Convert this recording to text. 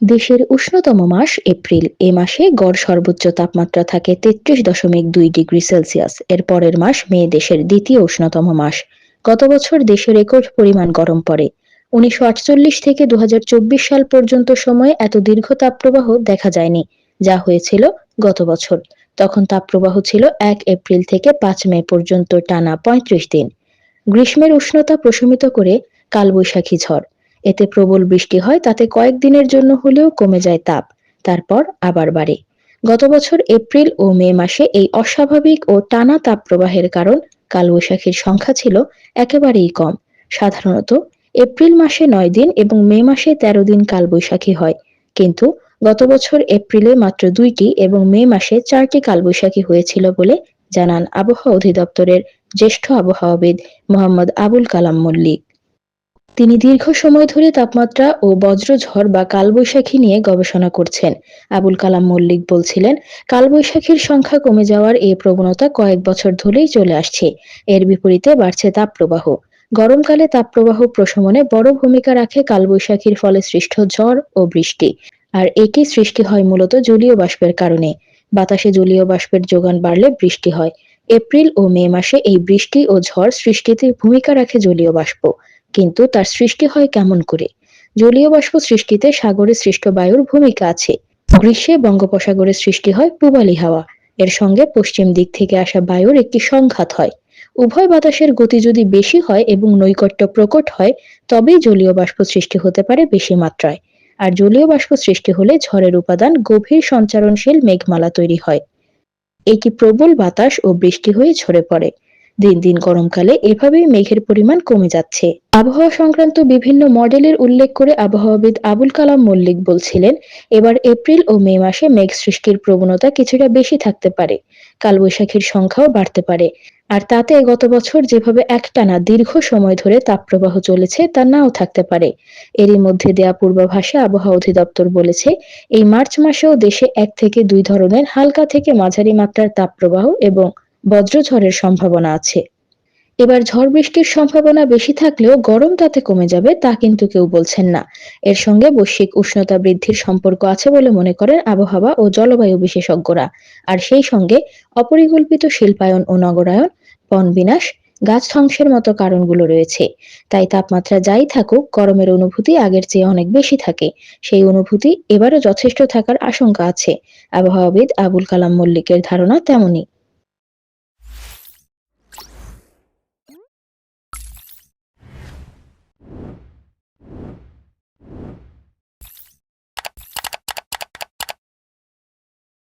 দেশের উষ্ণতম মাস এপ্রিল। এ মাসে গড় সর্বোচ্চ তাপমাত্রা থাকে তেত্রিশ দশমিক দুই ডিগ্রি সেলসিয়াস। এর পরের মাস মে দেশের দ্বিতীয় উষ্ণতম মাস। গত বছর দেশে রেকর্ড পরিমাণ গরম পড়ে। উনিশশো আটচল্লিশ থেকে দু হাজার চব্বিশ সাল পর্যন্ত সময়ে এত দীর্ঘ তাপপ্রবাহ দেখা যায়নি, যা হয়েছিল গত বছর। তখন তাপপ্রবাহ ছিল এক এপ্রিল থেকে পাঁচ মে পর্যন্ত টানা পঁয়ত্রিশ দিন। গ্রীষ্মের উষ্ণতা প্রশমিত করে কালবৈশাখী ঝড়। এতে প্রবল বৃষ্টি হয়, তাতে কয়েকদিনের জন্য হলেও কমে যায় তাপ। তারপর আবার বাড়ে। গত বছর এপ্রিল ও মে মাসে এই অস্বাভাবিক ও টানা তাপ প্রবাহের কারণ কালবৈশাখীর সংখ্যা ছিল একেবারেই কম। সাধারণত এপ্রিল মাসে নয় দিন এবং মে মাসে তেরো দিন কালবৈশাখী হয়। কিন্তু গত বছর এপ্রিলে মাত্র দুইটি এবং মে মাসে চারটি কালবৈশাখী হয়েছিল বলে জানান আবহাওয়া অধিদপ্তরের জ্যেষ্ঠ আবহাওয়াবিদ মোহাম্মদ আবুল কালাম মল্লিক। তিনি দীর্ঘ সময় ধরে তাপমাত্রা ও বজ্রঝড় বা কালবৈশাখী নিয়ে গবেষণা করছেন। আবুল কালাম মল্লিক বলছিলেন, কালবৈশাখীর সংখ্যা কমে যাওয়ার এই প্রবণতা কয়েক বছর ধরেই চলে আসছে। এর বিপরীতে বাড়ছে তাপপ্রবাহ। গরমকালে তাপপ্রবাহ প্রশমনে বড় ভূমিকা রাখে কালবৈশাখীর ফলে সৃষ্ট ঝড় ও বৃষ্টি। আর এটি সৃষ্টি হয় মূলত জলীয় বাষ্পের কারণে। বাতাসে জলীয় বাষ্পের যোগান বাড়লে বৃষ্টি হয়। এপ্রিল ও মে মাসে এই বৃষ্টি ও ঝড় সৃষ্টিতে ভূমিকা রাখে জলীয় বাষ্প। কিন্তু তার সৃষ্টি হয় কেমন করে? জলীয় বাষ্প সৃষ্টিতে সাগরের সৃষ্ট বায়ুর ভূমিকা আছে। গ্রীষ্মে বঙ্গোপসাগরে সৃষ্টি হয় পূবালি হাওয়া। এর সঙ্গে পশ্চিম দিক থেকে আসা বায়ুর একটি সংঘাত হয়। উভয় বাতাসের গতি যদি বেশি হয় এবং নৈকট্য প্রকট হয়, তবেই জলীয় বাষ্প সৃষ্টি হতে পারে বেশি মাত্রায়। আর জলীয় বাষ্প সৃষ্টি হলে ঝড়ের উপাদান গভীর সঞ্চারণশীল মেঘমালা তৈরি হয়। এটি প্রবল বাতাস ও বৃষ্টি হয়ে ঝরে পড়ে। দিন দিন গরমকালে এভাবেই মেঘের পরিমাণ কমে যাচ্ছে। আবহাওয়া সংক্রান্ত বিভিন্ন মডেলের উল্লেখ করে আবহাওয়াবিদ আবুল কালাম মল্লিক বলছিলেন, এবার এপ্রিল ও মে মাসে মেঘ সৃষ্টির প্রবণতা কিছুটা বেশি থাকতে পারে, কালবৈশাখীর সংখ্যাও বাড়তে পারে। আর তাতে গত বছর যেভাবে একটানা দীর্ঘ সময় ধরে তাপপ্রবাহ চলেছে তা নাও থাকতে পারে। এরই মধ্যে দেয়া পূর্বাভাসে আবহাওয়া অধিদপ্তর বলেছে, এই মার্চ মাসেও দেশে এক থেকে দুই ধরনের হালকা থেকে মাঝারি মাত্রার তাপপ্রবাহ এবং বজ্রঝড়ের সম্ভাবনা আছে। এবার ঝড় বৃষ্টির সম্ভাবনা বেশি থাকলেও গরম তাতে কমে যাবে তা কিন্তু কেউ বলছেন না। এর সঙ্গে বৈশ্বিক উষ্ণতা বৃদ্ধির সম্পর্ক আছে বলে মনে করেন আবহাওয়া ও জলবায়ু বিশেষজ্ঞরা। আর সেই সঙ্গে অপরিকল্পিত শিল্পায়ন ও নগরায়ন, বন বিনাশ, গাছ ধ্বংসের মতো কারণগুলো রয়েছে। তাই তাপমাত্রা যাই থাকুক, গরমের অনুভূতি আগের চেয়ে অনেক বেশি থাকে। সেই অনুভূতি এবারও যথেষ্ট থাকার আশঙ্কা আছে। আবহাওয়াবিদ আবুল কালাম মল্লিকের ধারণা তেমনই।